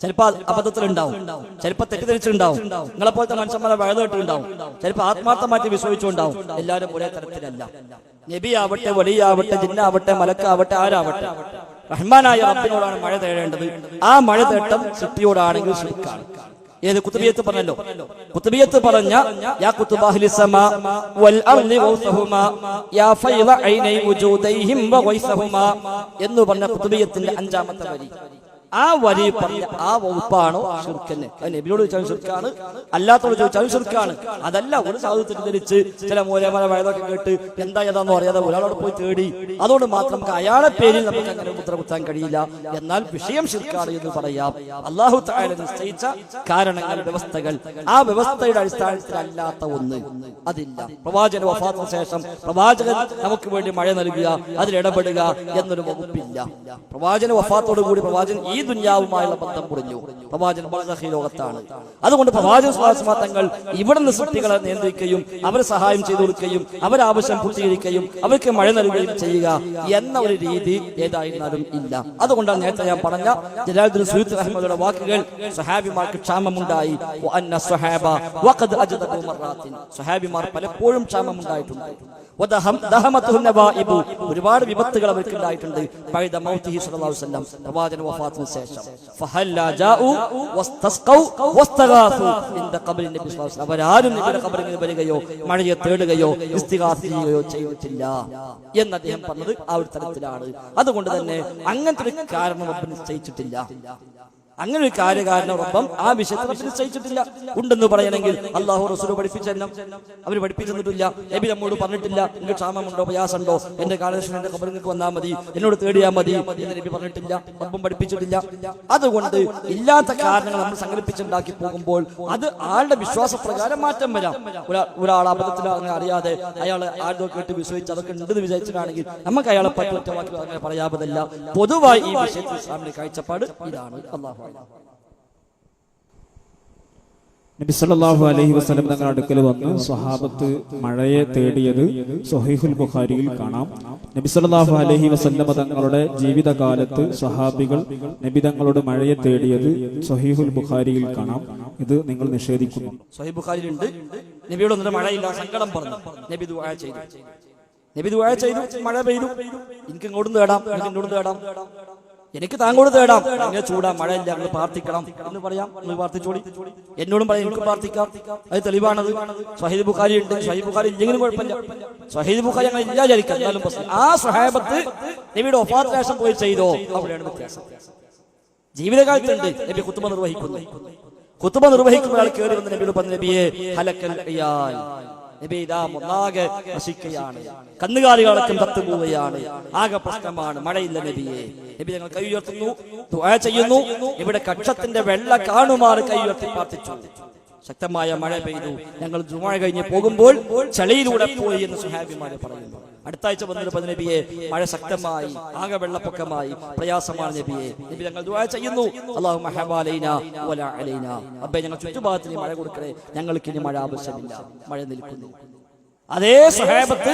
ചിലപ്പോ അബദ്ധത്തിലുണ്ടാവും. ചിലപ്പോ തെറ്റിദ്ധരിച്ചിട്ടുണ്ടാവും. നിങ്ങളെ പോലത്തെ മനുഷ്യന്മാരെ വഴുതിട്ടുണ്ടാവും ചിലപ്പോ ആത്മാർത്ഥമായിട്ട് വിശ്വസിച്ചുണ്ടാവും എല്ലാവരും ഒരേ തരത്തിലല്ല. നബി ആവട്ടെ വലിയാവട്ടെ ജിന്നാവട്ടെ മലക്കാവട്ടെ ആരാവട്ടെ. റഹ്മാനായ റബ്ബിനോടാണ് മഴ തേടേണ്ടത്. ആ മഴ തേട്ടം സൃഷ്ടിയോടാണെങ്കിൽ ശിർക്കാണ് ഏത് കുത്തുബിയത്ത് പറഞ്ഞല്ലോ? കുത്തുബിയത്ത് പറഞ്ഞ യാ കുത്തുബാഹ്ലി സമാ വൽ അർളി വൗസഹുമ യാ ഫൈള ഐനൈ വുജൂദൈഹിം വഗൈസഹുമ എന്ന് പറഞ്ഞ കുത്തുബിയത്തിന്റെ അഞ്ചാമത്തെ വരി. ആ വരി പറഞ്ഞ ആ വകുപ്പാണോ ഷിർക്കന്നെ അത് നബിയോട് ചോദിച്ചാലും ഷിർക്കാണ് അല്ലാത്തോട് ചോദിച്ചാലും അതല്ല ഒരു സാധു ധരിച്ച് ചില മൂലമല വയതൊക്കെ കേട്ട് എന്താ ഏതാന്ന് അറിയാതെ ഒരാളോട് പോയി തേടി അതുകൊണ്ട് മാത്രം നമുക്ക് അയാളെ പേരിൽ നമുക്ക് അങ്ങനെ മുദ്ര കുത്താൻ കഴിയില്ല. എന്നാൽ വിഷയം ഷിർക്കാണ് എന്ന് പറയാം. അള്ളാഹു താഴെ നിശ്ചയിച്ച കാരണങ്ങൾ വ്യവസ്ഥകൾ. ആ വ്യവസ്ഥയുടെ അടിസ്ഥാനത്തിൽ അല്ലാത്ത ഒന്ന് അതില്ല. പ്രവാചക വഫാത്തിന് ശേഷം പ്രവാചകൻ നമുക്ക് വേണ്ടി മഴ നൽകുക അതിലിടപെടുക എന്നൊരു വകുപ്പില്ല. പ്രവാചന വഫാത്തോടു കൂടി പ്രവാചകൻ ഈ ദുന്യാവുമായുള്ള ബന്ധം കുറഞ്ഞു പ്രവാചകൻ വളരെ ലോകത്താണ്. അതുകൊണ്ട് പ്രവാചക സ്വാസ്മാ തങ്ങൾ ഇവിടെ നിന്ന് സൃഷ്ടികളെ നിയന്ത്രിക്കുകയും അവരെ സഹായം ചെയ്തു കൊടുക്കുകയും അവരെ ആവശ്യം പൂർത്തീകരിക്കുകയും അവർക്ക് മഴ നൽകുകയും ചെയ്യുക എന്ന ഒരു രീതി ഏതായിരുന്നാലും ഇല്ല. അതുകൊണ്ടാണ് നേരത്തെ ഞാൻ പറഞ്ഞ ജലാലുദ്ദീൻ സുഹൃത്ത് അഹമ്മദിയുടെ വാക്കുകൾ സഹാബിമാർക്ക് ക്ഷാമമുണ്ടായി. സഹാബിമാർ പലപ്പോഴും ക്ഷാമമുണ്ടായിട്ടുണ്ട്. ഒരുപാട് വിപത്തുകൾ അവർക്ക് ഉണ്ടായിട്ടുണ്ട് പ്രവാചന വഫാത്തിന് വഫാത്തിന് ശേഷം അവരാരും നബിയുടെ ഖബറിൽ വരികയോ മഴയെ തേടുകയോ ചെയ്യുകയോ ചെയ്തിട്ടില്ല എന്ന് അദ്ദേഹം പറഞ്ഞത് ആ ഒരു തരത്തിലാണ്. അതുകൊണ്ട് തന്നെ അങ്ങനത്തെ ഒരു കാരണം നിശ്ചയിച്ചിട്ടില്ല. അങ്ങനെ ഒരു റബ്ബം ആ വിഷയത്തിൽ നിശ്ചയിച്ചിട്ടില്ല. ഉണ്ടെന്ന് പറയണമെങ്കിൽ അള്ളാഹു റസൂൽ പഠിപ്പിച്ചെല്ലാം അവർ പഠിപ്പിച്ചിട്ടില്ല നബി നമ്മോട് പറഞ്ഞിട്ടില്ല. നിങ്ങൾക്ക് ക്ഷാമമുണ്ടോ? പ്രയാസമുണ്ടോ? എന്റെ കാലദേശം എന്റെ കബറിങ്ങൾക്ക് വന്നാൽ മതി. എന്നോട് തേടിയാൽ മതി. എന്ന് നബി പറഞ്ഞിട്ടില്ല. ഒപ്പം പഠിപ്പിച്ചിട്ടില്ല. അതുകൊണ്ട് ഇല്ലാത്ത കാരണങ്ങൾ നമ്മൾ സംഘടിപ്പിച്ചുണ്ടാക്കി പോകുമ്പോൾ അത് ആളുടെ വിശ്വാസപ്രകാരം മാറ്റം വരാം. ഒരാൾ അബദ്ധത്തിൽ അങ്ങനെ അറിയാതെ അയാൾ ആരോ കേട്ട് വിശ്വസിച്ച് അതൊക്കെ ഉണ്ടെന്ന് വിചാരിച്ചിട്ടാണെങ്കിൽ നമുക്ക് അയാളെ പറ്റി ഒറ്റ വാക്കിൽ അങ്ങനെ പൊതുവായി ഈ വിഷയത്തിൽ ഇസ്ലാമിന്റെ കാഴ്ചപ്പാട് ഇതാണ്. അള്ളാഹു നബി സല്ലല്ലാഹു അലൈഹി വസല്ലം തങ്ങളുടെ അടുക്കൽ വന്ന് സ്വഹാബത്ത് മഴയെ തേടിയത് സ്വഹീഹുൽ ബുഖാരിയിൽ കാണാം. നബി സല്ലല്ലാഹു അലൈഹി വസല്ലമ തങ്ങളുടെ ജീവിതകാലത്ത് സ്വഹാബികൾ നബി തങ്ങളോട് മഴയെ തേടിയത് സ്വഹീഹുൽ ബുഖാരിയിൽ കാണാം. ഇത് നിങ്ങൾ നിഷേധിക്കുന്നു. സ്വഹീബ് ബുഖാരിയിലുണ്ട്. നബിയോട് ഒന്നിട്ട് മഴയില്ല സങ്കടം പറഞ്ഞു. നബി ദുആ ചെയ്തു. നബി ദുആ ചെയ്തു മഴ പെയ്തു. എനിക്ക് ഇങ്ങോട്ടും തേടാം എനിക്ക് ഇങ്ങോട്ടും തേടാം എനിക്ക് താങ്കോട് തേടാം അങ്ങനെ ചൂടാ മഴയില്ല അങ്ങ് പ്രാർത്ഥിക്കണം. എന്ന് പറയാം. നിങ്ങൾ പ്രാർത്ഥിച്ചോളി എന്നോടും പറയാം എനിക്ക് പ്രാർത്ഥിക്കാം. അത് തെളിവാണത്. ഷഹീദ് ബുഖാരി ഉണ്ട്. ഷഹീദ് ബുഖാരി ഇല്ലെങ്കിലും കുഴപ്പമില്ല. ഷഹീദ് ബുഖാരി അങ്ങനെ ഇല്ല വിചാരിക്കാം എന്നാലും ആ സ്വഹാബത്ത് നബിയുടെ ഒഫാത്ത് ശേഷം പോയി ചെയ്തോ? അവിടെയാണ് വ്യത്യാസം. ജീവിതകാലത്തുണ്ട്. നബി കുത്തുമ നിർവഹിക്കുന്നു. കുത്തുമ നിർവഹിക്കുന്ന ആൾ കയറി വന്ന് നബിയോട് പറഞ്ഞു നബിയെ ഹലക്കൽ ഒന്നാകെ നശിക്കുകയാണ്. കന്നുകാലികളടക്കം തത്തുപോവുകയാണ്. ആകെ പ്രശ്നമാണ് മഴയില്ല നബിയെ. നബി ഞങ്ങൾ കൈ ഉയർത്തുന്നു ചെയ്യുന്നു. ഇവിടെ കക്ഷത്തിന്റെ വെള്ള കാണുമാർ കൈ ഉയർത്തി പ്രാർത്ഥിച്ചു. ശക്തമായ മഴ പെയ്തു. ഞങ്ങൾ ജുമാ കഴിഞ്ഞ് പോകുമ്പോൾ ചളിയിലൂടെ പോയി എന്ന് സുഹാബിമാര് പറയുന്നു. അടുത്ത ആഴ്ച വന്നിട്ട് നബിയെ മഴ ശക്തമായി ആകെ വെള്ളപ്പൊക്കമായി പ്രയാസമാണ് നബിയെ. നബി ഞങ്ങൾ ദുആ ചെയ്യുന്നു. അല്ലാഹു മഹബാലൈന വലാ അബ്ബേ ഞങ്ങൾ ചുറ്റുഭാഗത്തിന് മഴ കൊടുക്കണേ. ഞങ്ങൾക്ക് ഇനി മഴ ആവശ്യമില്ല. മഴ നിൽക്കുന്നു. അതേ സഹാബത്ത്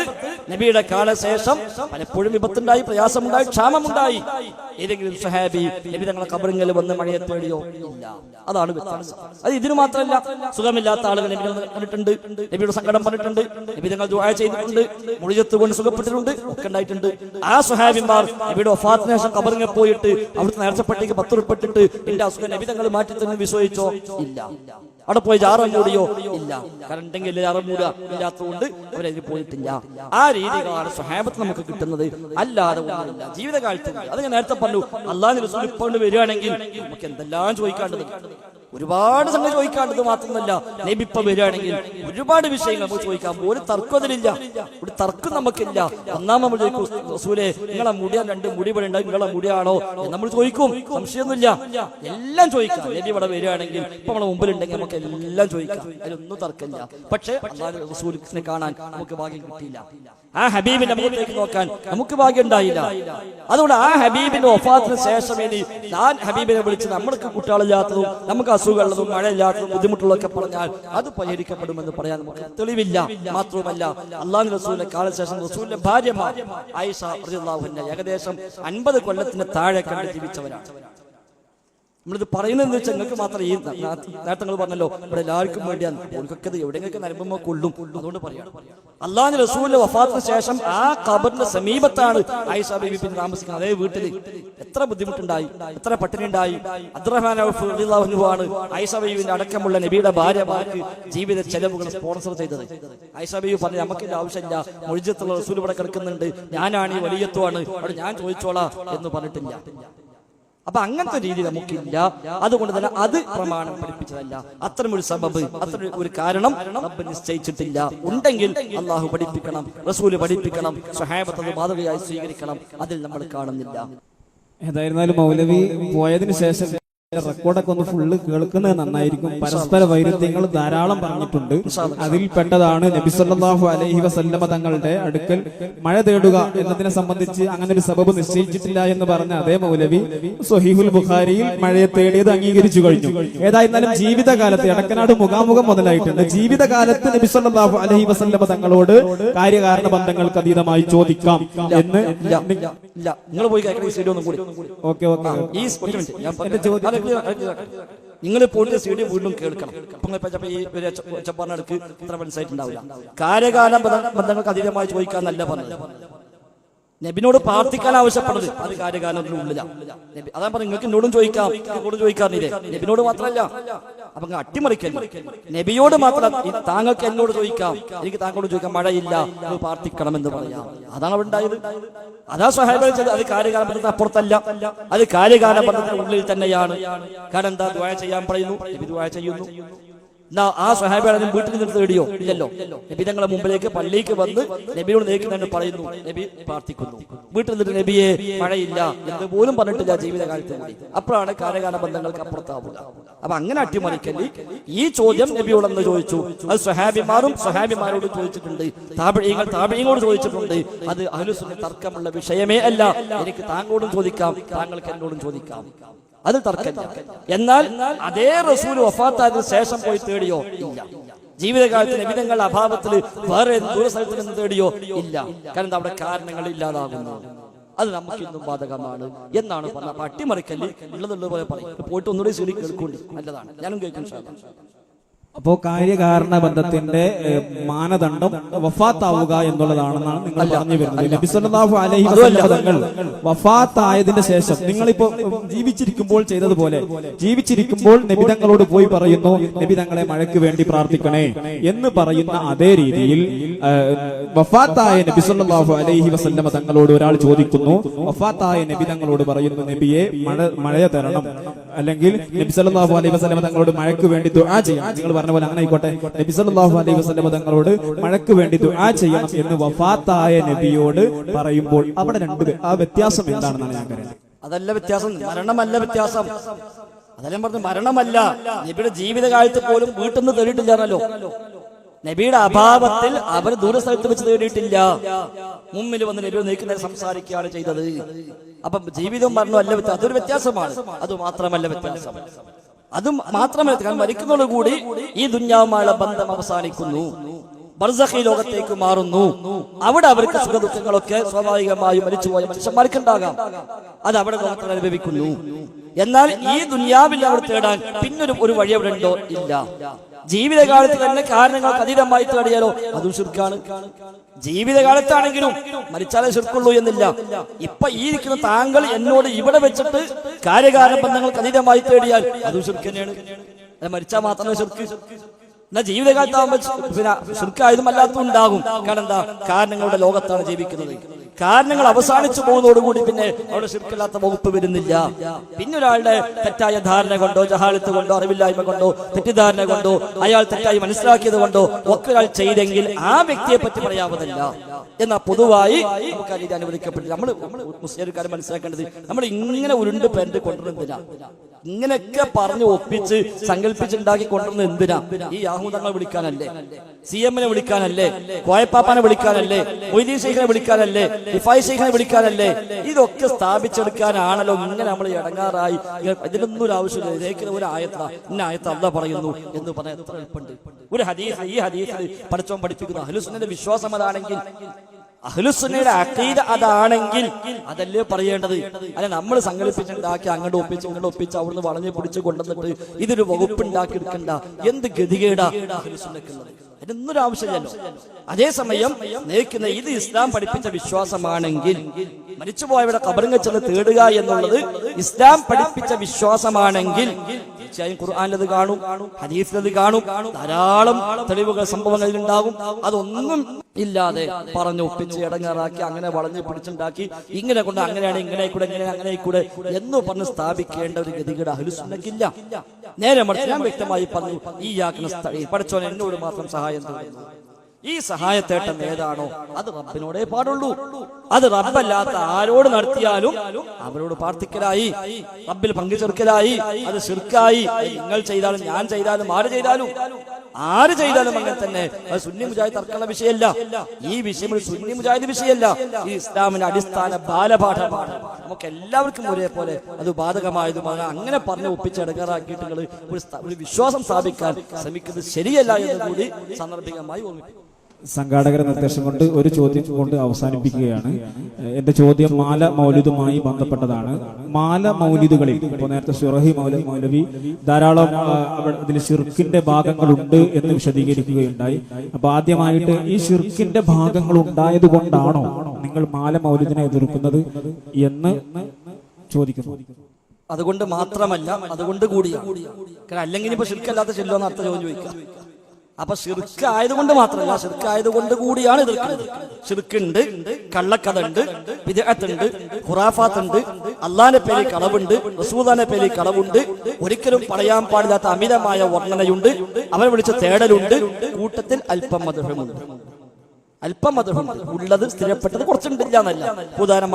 നബിയുടെ കാലശേഷം പലപ്പോഴും വിപത്തുണ്ടായി പ്രയാസമുണ്ടായി ക്ഷാമമുണ്ടായി. ഏതെങ്കിലും സഹാബി നബി തങ്ങളെ കബറിങ്ങൽ വന്ന് മഴയെ തേടിയോ അതാണ് വ്യത്യാസം. അത് ഇതിനു മാത്രമല്ല സുഖമില്ലാത്ത ആളുകൾ നബി കണ്ടിട്ടുണ്ട് നബിയുടെ സങ്കടം പറഞ്ഞിട്ടുണ്ട് നബി തങ്ങൾ ദുആ ചെയ്തിട്ടുണ്ട് മുഴിജത്ത് കൊണ്ട് സുഖപ്പെട്ടിട്ടുണ്ട് ഒക്കെ ഉണ്ടായിട്ടുണ്ട്. ആ സുഹാബിമാർ നബിയുടെ ഒഫാത്തിന് ശേഷം കബറിങ്ങൽ പോയിട്ട് അവിടുത്തെ നേർച്ചപ്പെട്ടിക്ക് പത്ത് ഉൾപ്പെട്ടിട്ട് എന്റെ അസുഖം നബി തങ്ങൾ മാറ്റി തന്നെ വിശ്വസിച്ചോ? ഇല്ല. അവിടെ പോയി ജാറം മൂടിയോ ഇല്ല. കറണ്ടെങ്കിൽ ജാറ മൂടുക ഇല്ലാത്തതുകൊണ്ട് അവരതിന് പോയിട്ടില്ല. ആ രീതികളാണ് സ്വഹാബത്ത് നമുക്ക് കിട്ടുന്നത്. അല്ലാതെ ഒന്നുമില്ല. ജീവിതകാലത്ത് അത് ഞാൻ നേരത്തെ പറഞ്ഞു. അള്ളാഹ് റസൂൽ ഇപ്പോൾ വരികയാണെങ്കിൽ നമുക്ക് എന്തെല്ലാം ചോദിക്കാണ്ടത് ഒരുപാട് സംഗതി ചോദിക്കാണ്ടത് മാത്രമല്ല നബി വരികയാണെങ്കിൽ ഒരുപാട് വിഷയങ്ങൾ നമുക്ക് ചോദിക്കാം. ഒരു തർക്കം അതിലില്ല ഒരു തർക്കം നമുക്കില്ല. ഒന്നാമത് നമ്മൾ ചോദിക്കും റസൂലെ നിങ്ങളെ മുടിയാ രണ്ട് മുടി ഇവിടെ ഉണ്ടായി നിങ്ങളെ മുടിയാണോ? നമ്മൾ ചോദിക്കും. സംശയമൊന്നുമില്ല. എല്ലാം ചോദിക്കാം. നബി ഇവിടെ വരികയാണെങ്കിൽ ഇപ്പൊ നമ്മളെ മുമ്പിലുണ്ടെങ്കിൽ നമുക്ക് എല്ലാം ചോദിക്കാം. അതിലൊന്നും തർക്കമില്ല. പക്ഷേ റസൂലിനെ കാണാൻ നമുക്ക് ഭാഗ്യം കിട്ടിയില്ല. ആ ഹബീബിന്റെ മുഖത്തേക്ക് നോക്കാൻ നമുക്ക് ഭാഗ്യം ഉണ്ടായില്ല. അതുകൊണ്ട് ആ ഹബീബിന്റെ ഒഫാത്തിന് ശേഷം ഇനി ഞാൻ ഹബീബിനെ വിളിച്ച് നമ്മൾക്ക് കുട്ടികളില്ലാത്തതും നമുക്ക് അസുഖമുള്ളതും മഴയില്ലാത്തതും ബുദ്ധിമുട്ടുള്ളതൊക്കെ പറഞ്ഞാൽ അത് പരിഹരിക്കപ്പെടുമെന്ന് പറയാൻ നമുക്ക് തെളിവില്ല. മാത്രവുമല്ല അള്ളാഹു റസൂലിന്റെ കാലശേഷം റസൂലിന്റെ ഭാര്യമാർ ആയിഷ ഏകദേശം അൻപത് കൊല്ലത്തിന് താഴെ കണ്ട് ജീവിച്ചവരാണ്. നമ്മളിത് പറയുന്നത് വെച്ചാൽ നിങ്ങൾക്ക് മാത്രം ഈ നേട്ടങ്ങൾ പറഞ്ഞല്ലോ ഇവിടെ എല്ലാവർക്കും വേണ്ടിയാണ്. ഓർക്കൊക്കെ എവിടെയൊക്കെ നരമ്പോ കൊള്ളും. അതുകൊണ്ട് പറയാം. അള്ളാഹു റസൂലിന്റെ വഫാത്തിന് ശേഷം ആ ഖബറിന്റെ സമീപത്താണ് ആയിഷ ബീബി പിന്നെ താമസിക്കുന്നത്. അതേ വീട്ടിൽ എത്ര ബുദ്ധിമുട്ടുണ്ടായി എത്ര പട്ടിണി ഉണ്ടായി അബ്ദുറഹ്മാൻ ആണ് ആയിഷ ബീബിന്റെ അടക്കമുള്ള നബിയുടെ ഭാര്യ ഭാര്യമാർക്ക് ജീവിത ചെലവുകൾ സ്പോൺസർ ചെയ്തത്. ആയിഷ ബീബി പറഞ്ഞു നമുക്ക് ഇതിന്റെ ആവശ്യമില്ല. മൊഴിജത്തുള്ള റസൂൽ ഇവിടെ കിടക്കുന്നുണ്ട്. ഞാനാണ് ഈ വലിയത്വമാണ് അവിടെ ഞാൻ ചോദിച്ചോളാം എന്ന് പറഞ്ഞിട്ടില്ല. അപ്പൊ അങ്ങനത്തെ രീതി നമുക്കില്ല. അതുകൊണ്ട് തന്നെ അത് പ്രമാണം പഠിപ്പിച്ചതല്ല. അത്തരമൊരു ഒരു സബബ് അത്ര ഒരു കാരണം റബ്ബ് നിശ്ചയിച്ചിട്ടില്ല. ഉണ്ടെങ്കിൽ അള്ളാഹു പഠിപ്പിക്കണം റസൂൽ പഠിപ്പിക്കണം സഹാബത്ത് അത് മാതൃകയായി സ്വീകരിക്കണം. അതിൽ നമ്മൾ കാണുന്നില്ല. ഏതായിരുന്നാലും മൗലവി പോയതിനു ശേഷം റെക്കോർഡൊക്കെ ഒന്ന് ഫുള്ള് കേൾക്കുന്നത് നന്നായിരിക്കും. പരസ്പര വൈരുദ്ധ്യങ്ങൾ ധാരാളം പറഞ്ഞിട്ടുണ്ട്. അതിൽ പെട്ടതാണ് നബിസല്ലാഹു അലൈഹി വസല്ലമ തങ്ങളുടെ അടുക്കൽ മഴ തേടുക എന്നതിനെ സംബന്ധിച്ച് അങ്ങനെ ഒരു സബബ് നിശ്ചയിച്ചിട്ടില്ല എന്ന് പറഞ്ഞ അതേ മൗലവി സൊഹീഹുൽ ബുഖാരിയിൽ മഴയെ തേടിയത് അംഗീകരിച്ചു കഴിഞ്ഞു. ഏതായിരുന്നാലും ജീവിതകാലത്ത് എടക്കനാട് മുഖാമുഖം മുതലായിട്ടുണ്ട്. ജീവിതകാലത്ത് നബിസല്ലാഹു അലഹി വസല്ലമ തങ്ങളോട് കാര്യകാരണ ബന്ധങ്ങൾക്ക് അതീതമായി ചോദിക്കാം എന്ന് നിങ്ങൾ പോയി ഓക്കെ ഓക്കെ ഈ ചോദ്യം നിങ്ങൾ പോയിട്ട് ഡി വീണ്ടും കേൾക്കണം. ചപ്പാറിനടുക്ക് ഈ ഇത്ര മനസ്സായിട്ടുണ്ടാവില്ല. കാര്യകാല ബന്ധ- ബന്ധങ്ങൾക്ക് അതീതമായി ചോദിക്കാന്നല്ല പറഞ്ഞത്. നബിനോട് പ്രാർത്ഥിക്കാൻ ആവശ്യപ്പെടുന്നത്. അത് കാര്യകാലത്തിന് ഉള്ളിലാണ് നബി അതാ പറഞ്ഞു നിങ്ങൾക്ക് എന്നോടും ചോദിക്കാം എന്നോടും ചോദിക്കാറില്ലേ? നബിനോട് മാത്രമല്ല. അപ്പൊ അട്ടിമറിക്കല്ലേ? നബിയോട് മാത്രം താങ്കൾക്ക് എന്നോട് ചോദിക്കാം എനിക്ക് താങ്കളോട് ചോദിക്കാം മഴയില്ല എന്ന് പ്രാർത്ഥിക്കണം എന്ന് പറയാം. അതാണ് അവിടെ ഉണ്ടായത്. അതാ സഹായം അത് കാര്യകാല ബന്ധത്തിന് അപ്പുറത്തല്ല. അത് കാര്യകാല ബന്ധത്തിന് ഉള്ളിൽ തന്നെയാണ്. കാരണം എന്താ? ദ്വായ ചെയ്യാൻ പറയുന്നു. നബി ദ്വായ ചെയ്യുന്നു. എന്നാ ആ സഹാബിയുടെ വീട്ടിൽ നിന്ന് തേടിയോ ഇല്ലല്ലോ നബി തങ്ങളെ മുമ്പിലേക്ക് പള്ളിക്ക് വന്ന് നബിയോട് നേരിടുന്നു പറയുന്നു നബി പ്രാർത്ഥിക്കുന്നു. വീട്ടിൽ നിന്നിട്ട് നബിയെ മഴയില്ല എന്ന് പോലും പറഞ്ഞിട്ടില്ല ജീവിതകാലത്ത് കൂടി അപ്പോഴാണ് കാലകാല ബന്ധങ്ങൾക്ക് അപ്പുറത്താവുക. അപ്പൊ അങ്ങനെ അട്ടിമറിക്കൽ ഈ ചോദ്യം നബിയോടെന്ന് ചോദിച്ചു. അത് സഹാബിമാരും സഹാബിമാരോട് ചോദിച്ചിട്ടുണ്ട്. താപഴിയങ്ങൾ താപഴീങ്ങളോട് ചോദിച്ചിട്ടുണ്ട്. അത് അനുസരിച്ച് തർക്കമുള്ള വിഷയമേ അല്ല. എനിക്ക് താങ്കളോടും ചോദിക്കാം. താങ്കൾക്ക് എന്നോടും ചോദിക്കാം. അത് തർക്കമില്ല. എന്നാൽ അതേ റസൂൽ വഫാത്തായതിനു ശേഷം പോയി തേടിയോ? ഇല്ല. ജീവിതകാലത്ത് നബിതങ്ങളുടെ അഭാവത്തിൽ വേറെ ദൂര സ്ഥലത്തിൽ നിന്ന് തേടിയോ? ഇല്ല. കാരണം അവിടെ കാരണങ്ങൾ ഇല്ലാതാകുന്നു. അത് നമുക്ക് ഇന്നും ബാധകമാണ് എന്നാണ് പറഞ്ഞത്. അപ്പൊ അട്ടിമറിക്കൽ ഉള്ളതുള്ളത് പോലെ പറയും പോയിട്ട് ഒന്നുകൂടി ശരി കേൾക്കൂടി നല്ലതാണ്. ഞാനും കേൾക്കും ഷാദാ. അപ്പോ കാര്യകാരണ ബന്ധത്തിന്റെ മാനദണ്ഡം വഫാത്താവുക എന്നുള്ളതാണെന്നാണ് നിങ്ങൾ പറഞ്ഞു വരുന്നത്. നബി സല്ലല്ലാഹു അലൈഹി തങ്ങൾ വഫാത്തായതിന്റെ ശേഷം നിങ്ങളിപ്പോ ജീവിച്ചിരിക്കുമ്പോൾ ചെയ്തതുപോലെ ജീവിച്ചിരിക്കുമ്പോൾ നബി തങ്ങളോട് പോയി പറയുന്നു നബി തങ്ങളെ മഴയ്ക്ക് വേണ്ടി പ്രാർത്ഥിക്കണേ എന്ന് പറയുന്ന അതേ രീതിയിൽ വഫാത്തായ നബിസ്വല്ലാഹു അലൈഹി വസല്ലമ തങ്ങളോട് ഒരാൾ ചോദിക്കുന്നു. വഫാത്തായ നബി തങ്ങളോട് പറയുന്നു നബിയെ മഴ മഴയെ തരണം. അല്ലെങ്കിൽ നബിസ്വല്ലാഹു അലൈഹി വസല്ലമ തങ്ങളോട് മഴയ്ക്ക് വേണ്ടി ദുആ ചെയ്യണം. നിങ്ങൾ പറഞ്ഞ പോലെ അങ്ങനെ ആയിക്കോട്ടെ നബി സല്ലല്ലാഹു അലൈഹി വേണ്ടി ദുആ ചെയ്യണം എന്ന് വഫാത്തായ നബിയോട് പറയുമ്പോൾ അവിടെ രണ്ട് ആ വ്യത്യാസം എന്താണെന്നാണ് ഞാൻ കരുതുന്നത്. അതല്ല വ്യത്യാസം. മരണമല്ല വ്യത്യാസം. അതെല്ലാം പറഞ്ഞു മരണമല്ല. നബിയുടെ ജീവിതകാലത്ത് പോലും വീട്ടിൽ നിന്ന് തേടിയിട്ടില്ലാണല്ലോ നബിയുടെ അഭാവത്തിൽ അവർ ദൂരസ്ഥലത്ത് വെച്ച് തേടിയിട്ടില്ല. മുമ്പിൽ വന്ന് നബി നീക്കുന്ന സംസാരിക്കുകയാണ് ചെയ്തത്. അപ്പം അല്ല വ്യത്യാസം. അതൊരു വ്യത്യാസമാണ്. അത് മാത്രമല്ല വ്യത്യാസം. അതും മാത്രമല്ല കാരണം മരിക്കുന്നതോടുകൂടി ഈ ദുഞ്ഞാവുമായുള്ള ബന്ധം അവസാനിക്കുന്നു. ബർസഖി ലോകത്തേക്ക് മാറുന്നു. അവിടെ അവർക്ക് സുഖദുഃഖങ്ങളൊക്കെ സ്വാഭാവികമായും മരിച്ചുപോയ മനുഷ്യന്മാർക്ക് ഉണ്ടാകാം. അത് അവിടെ ലോകത്തിൽ അനുഭവിക്കുന്നു. എന്നാൽ ഈ ദുന്യാവിൽ അവർ തേടാൻ പിന്നൊരു ഒരു വഴി അവിടെ ഉണ്ടോ? ഇല്ല. ജീവിതകാലത്ത് തന്നെ കാരണങ്ങൾക്ക് അതീതമായി തേടിയാലോ അതും ശുർക്കാണ്. ജീവിതകാലത്താണെങ്കിലും മരിച്ചാലേ ശുർക്കുള്ളൂ എന്നില്ല. ഇപ്പൊ ഈ ഇരിക്കുന്ന താങ്കൾ എന്നോട് ഇവിടെ വെച്ചിട്ട് കാര്യകാല ബന്ധങ്ങൾക്ക് അതീതമായി തേടിയാൽ അതും ശുർക്ക് തന്നെയാണ്. അത് മരിച്ചാൽ മാത്രമേ ശുർക്ക്. എന്നാ ജീവിതകാലത്താകുമ്പോൾ പിന്നെ ശുർക്കായതും അല്ലാത്തതും ഉണ്ടാകും. കാരണം എന്താ? കാരണങ്ങളുടെ ലോകത്താണ് ജീവിക്കുന്നത്. കാരണങ്ങൾ അവസാനിച്ചു പോകുന്നതോടുകൂടി പിന്നെ അവിടെ ശിർക്കില്ലാത്ത വകുപ്പ് വരുന്നില്ല. പിന്നെ ഒരാളുടെ തെറ്റായ ധാരണ കൊണ്ടോ ജഹാലത്ത് കൊണ്ടോ അറിവില്ലായ്മ കൊണ്ടോ തെറ്റിദ്ധാരണ കൊണ്ടോ അയാൾ തെറ്റായി മനസ്സിലാക്കിയത് കൊണ്ടോ ഒക്കെ ഒരാൾ ചെയ്തെങ്കിൽ ആ വ്യക്തിയെ പറ്റി പറയാവുന്നതല്ല. എന്നാ പൊതുവായി നമുക്ക് അനുവദിക്കപ്പെട്ടില്ല. നമ്മൾ മുസ്ലിംകാരെ മനസ്സിലാക്കേണ്ടത് നമ്മൾ ഇങ്ങനെ ഉരുണ്ട് പേരന്റ് കൊണ്ടുവരുന്നതിനാ. ഇങ്ങനെയൊക്കെ പറഞ്ഞ് ഒപ്പിച്ച് സങ്കല്പിച്ചുണ്ടാക്കി കൊണ്ടുവരുന്നത് എന്തിനാ? ഈ യാഹൂദങ്ങളെ വിളിക്കാനല്ലേ? സി എമ്മിനെ വിളിക്കാനല്ലേ? കോയപ്പാപ്പാനെ വിളിക്കാനല്ലേ? മൊയ്തീൻ ശേഖനെ വിളിക്കാനല്ലേ? ഇഫായ് ശേഖനെ വിളിക്കാനല്ലേ? ഇതൊക്കെ സ്ഥാപിച്ചെടുക്കാനാണല്ലോ ഇങ്ങനെ നമ്മൾ ഇടങ്ങാറായി. ഇതിനൊന്നും ഒരു ആവശ്യമില്ല. ഇതിലേക്ക് ഒരു ആയത്ത. ഇന്ന ആയത്ത അല്ല പറയുന്നു എന്ന് പറയാൻ എത്ര ഒരു ഹദീസ് ഈ ഹദീസ് പഠിച്ചോൻ പഠിപ്പിക്കുന്നു. അഹ്ലുസുന്നന്റെ വിശ്വാസം അതാണെങ്കിൽ അഹ്ലുസുന്നയുടെ അഖീദ അതാണെങ്കിൽ അതല്ലേ പറയേണ്ടത്? അല്ല നമ്മൾ സങ്കല്പിച്ചുണ്ടാക്കി അങ്ങോട്ട് ഒപ്പിച്ച് ഇങ്ങോട്ട് ഒപ്പിച്ച് അവിടുന്ന് വളഞ്ഞ് പിടിച്ച് കൊണ്ടുവന്നിട്ട് ഇതൊരു വകുപ്പ് ഉണ്ടാക്കി എടുക്കണ്ട എന്ത് ഗതികേടാ അഹ്ലുസുന്നക്കുള്ളത് അതിനൊന്നും ആവശ്യമില്ലല്ലോ. അതേസമയം നയിക്കുന്ന ഇത് ഇസ്ലാം പഠിപ്പിച്ച വിശ്വാസമാണെങ്കിൽ മരിച്ചുപോയവരുടെ കബറിങ്ങ ചെന്ന് തേടുക എന്നുള്ളത് ഇസ്ലാം പഠിപ്പിച്ച വിശ്വാസമാണെങ്കിൽ തീർച്ചയായും ഖുർആാനത് കാണും ഹദീസിലത് കാണും ധാരാളം തെളിവുകൾ സംഭവങ്ങൾ ഉണ്ടാകും. അതൊന്നും ഇല്ലാതെ പറഞ്ഞു ഒപ്പിച്ച് ഇടങ്ങാറാക്കി അങ്ങനെ വളഞ്ഞ് പിടിച്ചുണ്ടാക്കി ഇങ്ങനെ കൊണ്ട് അങ്ങനെയാണ് ഇങ്ങനെ കൂടെ ഇങ്ങനെ അങ്ങനെ കൂടെ എന്ന് പറഞ്ഞ് സ്ഥാപിക്കേണ്ട ഒരു ഗതികേട് അഹലുസുന്നക്കില്ല. നേരെ ഞാൻ വ്യക്തമായി പറഞ്ഞു ഈ ആക്കുന്ന സ്ഥലം പഠിച്ചോൻ എന്നോട് മാത്രം സഹായം തോന്നുന്നു ഈ സഹായത്തേട്ടം ഏതാണോ അത് റബ്ബിനോടേ പാടുള്ളൂ. അത് റബ്ബല്ലാത്ത ആരോട് നടത്തിയാലും അവരോട് പ്രാർത്ഥിക്കലായി. റബ്ബിൽ പങ്കുചേർക്കലായി അത് ശിർക്കായി. നിങ്ങൾ ചെയ്താലും ഞാൻ ചെയ്താലും ആര് ചെയ്താലും ആര് ചെയ്താലും അങ്ങനെ തന്നെ. അത് സുന്നി മുജാഹിദ് തർക്കമുള്ള വിഷയമല്ല. ഈ വിഷയം ഒരു സുന്നി മുജാഹിദ് വിഷയമല്ല. ഈ ഇസ്ലാമിന്റെ അടിസ്ഥാന ബാലപാഠമാണ്. നമുക്ക് എല്ലാവർക്കും ഒരേപോലെ അത് ബാധകമായതുമാണ് അങ്ങനെ പറഞ്ഞ് ഒപ്പിച്ചെടുക്കാറാക്കിയിട്ട് ഒരു വിശ്വാസം സ്ഥാപിക്കാൻ ശ്രമിക്കുന്നത് ശരിയല്ല എന്ന് കൂടി സാന്ദർഭികമായി ഓർമ്മിപ്പിക്കും സംഘാടകരുടെ നിർദ്ദേശം കൊണ്ട് ഒരു ചോദ്യം കൊണ്ട് അവസാനിപ്പിക്കുകയാണ്. എന്റെ ചോദ്യം മാല മൗലിദുമായി ബന്ധപ്പെട്ടതാണ്. മാല മൗലിദുകളിൽ ഇപ്പോൾ നേരത്തെ ഷുറഹി മൗല മൗലവി ധാരാളം അതിൽ ഷിർക്കിന്റെ ഭാഗങ്ങളുണ്ട് എന്ന് വിശദീകരിക്കുകയുണ്ടായി. അപ്പൊ ആദ്യമായിട്ട് ഈ ഷിർക്കിന്റെ ഭാഗങ്ങൾ ഉണ്ടായത് കൊണ്ടാണോ നിങ്ങൾ മാല മൗലിദിനെ എതിർക്കുന്നത് എന്ന് ചോദിക്കുന്നു. അതുകൊണ്ട് മാത്രമല്ല അതുകൊണ്ട് കൂടിയാണ്. അല്ലെങ്കിൽ ഇപ്പൊ ഷിർക്കല്ലാത്ത ചെല്ലുമെന്ന് അർത്ഥം ചോദിക്കാം അപ്പൊ ഷിർക്ക് ആയതുകൊണ്ട് മാത്രമല്ല ഷിർക്ക് ആയതുകൊണ്ട് കൂടിയാണ് എതിർക്കുന്നത്. ഷിർക്കുണ്ട് കള്ളക്കഥ ഉണ്ട് വിദേഹത്തുണ്ട് ഖുറാഫാത്തുണ്ട് അള്ളാന്റെ പേരിൽ കളവുണ്ട് റസൂദാന്റെ പേരിൽ കളവുണ്ട് ഒരിക്കലും പറയാൻ പാടില്ലാത്ത അമിതമായ വർണനയുണ്ട് അവരെ വിളിച്ച തേടലുണ്ട് കൂട്ടത്തിൽ അല്പം മധുരമുണ്ട്. അല്പം അത് ഉള്ളത് സ്ഥിരപ്പെട്ടത് കുറച്ചുണ്ടില്ല ഇല്ലാന്നല്ല. ഉദാഹരണം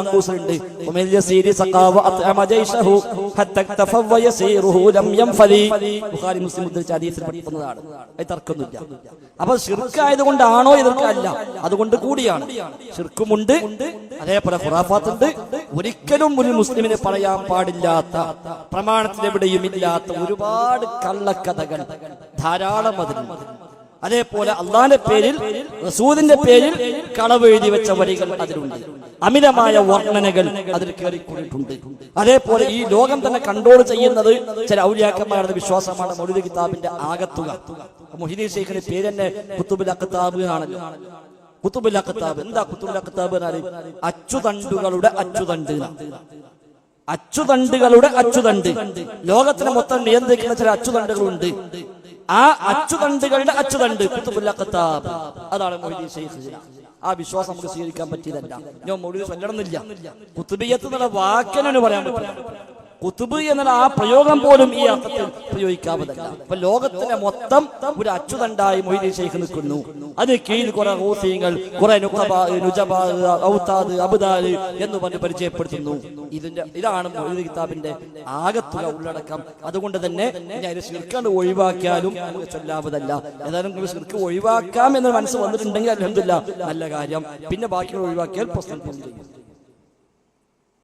ലം യംഫലി. ബുഖാരി മുസ്ലിം ഉദ്ധരിച്ച അപ്പൊ ഷിർക്ക് കൊണ്ടാണോ എതിർക്കല്ല അതുകൊണ്ട് കൂടിയാണ്. ഷിർക്കുമുണ്ട് അതേപോലെ ഖുറാഫാത്തുണ്ട്. ഒരിക്കലും ഒരു മുസ്ലിമിന് പറയാൻ പാടില്ലാത്ത പ്രമാണത്തിൽ എവിടെയും ഇല്ലാത്ത ഒരുപാട് കള്ളക്കഥകൾ ധാരാളം അതിലുണ്ട്. അതേപോലെ അള്ളാന്റെ പേരിൽ റസൂദിന്റെ പേരിൽ കളവ് എഴുതി വെച്ച വരികൾ അതിലുണ്ട്. അമിതമായ വർണനകൾ അതിൽ കയറിക്കൊണ്ടിട്ടുണ്ട് അതേപോലെ ഈ ലോകം തന്നെ കൺട്രോൾ ചെയ്യുന്നത് ചില ഔര്യാക്കന്മാരുടെ വിശ്വാസമാണ് മൗലിക കിതാബിന്റെ ആകത്തുക. മൊഹിദീൻ പേര് തന്നെ കുത്തുബുൽ അഖത്താബ് ആണല്ലോ കുത്തുബുൽ അഖത്താബ് എന്താ കുത്തുബുൽ എന്നാൽ അച്ചുതണ്ടുകളുടെ അച്ചുതണ്ട് അച്ചുതണ്ടുകളുടെ അച്ചുതണ്ട്. ലോകത്തിനെ മൊത്തം നിയന്ത്രിക്കുന്ന ചില അച്ചുതണ്ടുകളുണ്ട്. ആ അച്ചുതണ്ടുകളുടെ അച്ചുതണ്ട് കുത്തുബുല്ല ഖത്താബ് അതാണ് ആ വിശ്വാസം നമുക്ക് സ്വീകരിക്കാൻ പറ്റിയതല്ല. ഞാൻ മൊഴി ചൊല്ലണമെന്നില്ല കുത്തുബിയത്ത് എന്നുള്ള വാക്കിനു പറയാൻ പറ്റില്ല കുത്തുബ് എന്നുള്ള ആ പ്രയോഗം പോലും ഈ അർത്ഥത്തിൽ പ്രയോഗിക്കാവുന്നതല്ല അപ്പൊ ലോകത്തിലെ മൊത്തം ഒരു അച്ചുതണ്ടായി മൊയ്തീൻ ഷെയ്ഖ് നിൽക്കുന്നു. അതിന് കീഴിൽ കുറെ ഹൂസിയങ്ങൾ കുറെ ഔത്താദ് അബ്ദാൽ എന്ന് പറഞ്ഞ് പരിചയപ്പെടുത്തുന്നു. ഇതിന്റെ ഇതാണ് മൊയ്തീൻ കിതാബിന്റെ ആകത്തുക ഉള്ളടക്കം. അതുകൊണ്ട് തന്നെ ഞാൻ ശിർക്കാണ്ട് ഒഴിവാക്കിയാലും ചൊല്ലാവതല്ല. ഏതായാലും നിങ്ങൾ ശിർക്ക് ഒഴിവാക്കാം എന്ന് മനസ്സ് വന്നിട്ടുണ്ടെങ്കിൽ അലഹമില്ല നല്ല കാര്യം. പിന്നെ ബാക്കിയുള്ള ഒഴിവാക്കിയാൽ പ്രശ്നം